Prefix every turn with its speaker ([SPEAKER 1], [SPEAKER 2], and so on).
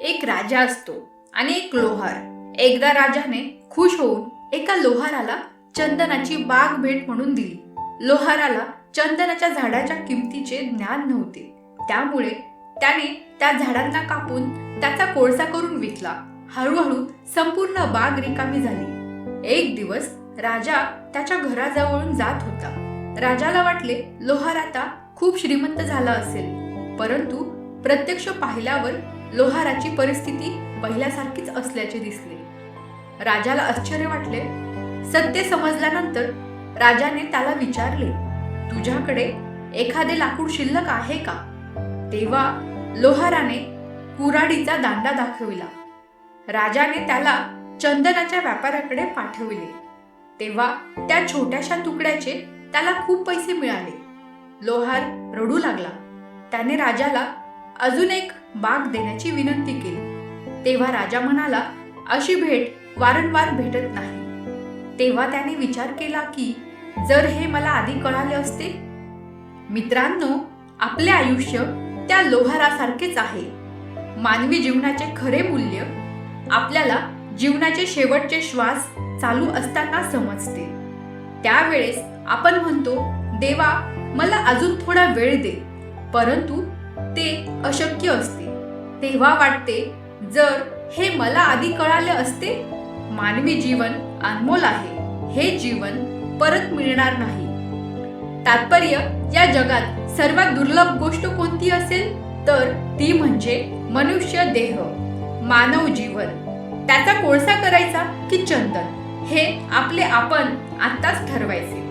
[SPEAKER 1] एक राजा असतो आणि एक लोहार. एकदा राजाने खुश होऊन एका लोहाराला चंदनाची बाग भेट म्हणून दिली. लोहाराला चंदनाच्या झाडाच्या किमतीचे ज्ञान नव्हते. त्यामुळे त्याने त्या झाडांना कापून त्याचा कोळसा करून विकला. हळूहळू संपूर्ण बाग रिकामी झाली. एक दिवस राजा त्याच्या घराजवळून जात होता. राजाला वाटले लोहार आता खूप श्रीमंत झाला असेल. परंतु प्रत्यक्ष पाहिल्यावर लोहाराची परिस्थिती पहिल्यासारखीच असल्याचे दिसले. राजाला आश्चर्य वाटले. सत्य समजल्यानंतर राजाने त्याला विचारले तुझ्याकडे एखादे लाकूड शिल्लक आहे का? तेव्हा लोहाराने कुराडीचा दांडा दाखविला. राजाने त्याला चंदनाच्या व्यापाऱ्याकडे पाठविले. तेव्हा त्या छोट्याशा तुकड्याचे त्याला खूप पैसे मिळाले. लोहार रडू लागला. त्याने राजाला अजून एक बाग देण्याची विनंती केली. तेव्हा राजा म्हणाला अशी भेट वारंवार भेटत नाही. तेव्हा त्याने विचार केला की जर हे मला आधी कळाले असते? मित्रांनो आपले आयुष्य त्या लोहारासारखेच आहे. मानवी जीवनाचे खरे मूल्य आपल्याला जीवनाचे शेवटचे श्वास चालू असताना समजते. त्यावेळेस आपण म्हणतो देवा मला अजून थोडा वेळ दे. परंतु ते अशक्य असते. तेव्हा वाटते जर हे मला आधी कळाले असते मानवी जीवन अनमोल आहे. हे जीवन परत मिळणार नाही. तात्पर्य या जगात सर्वात दुर्लभ गोष्ट कोणती असेल? तर ती म्हणजे मनुष्य देह मानव जीवन. त्याचा कोळसा करायचा की चंदन? हे आपले आपण आत्ताच ठरवायचे.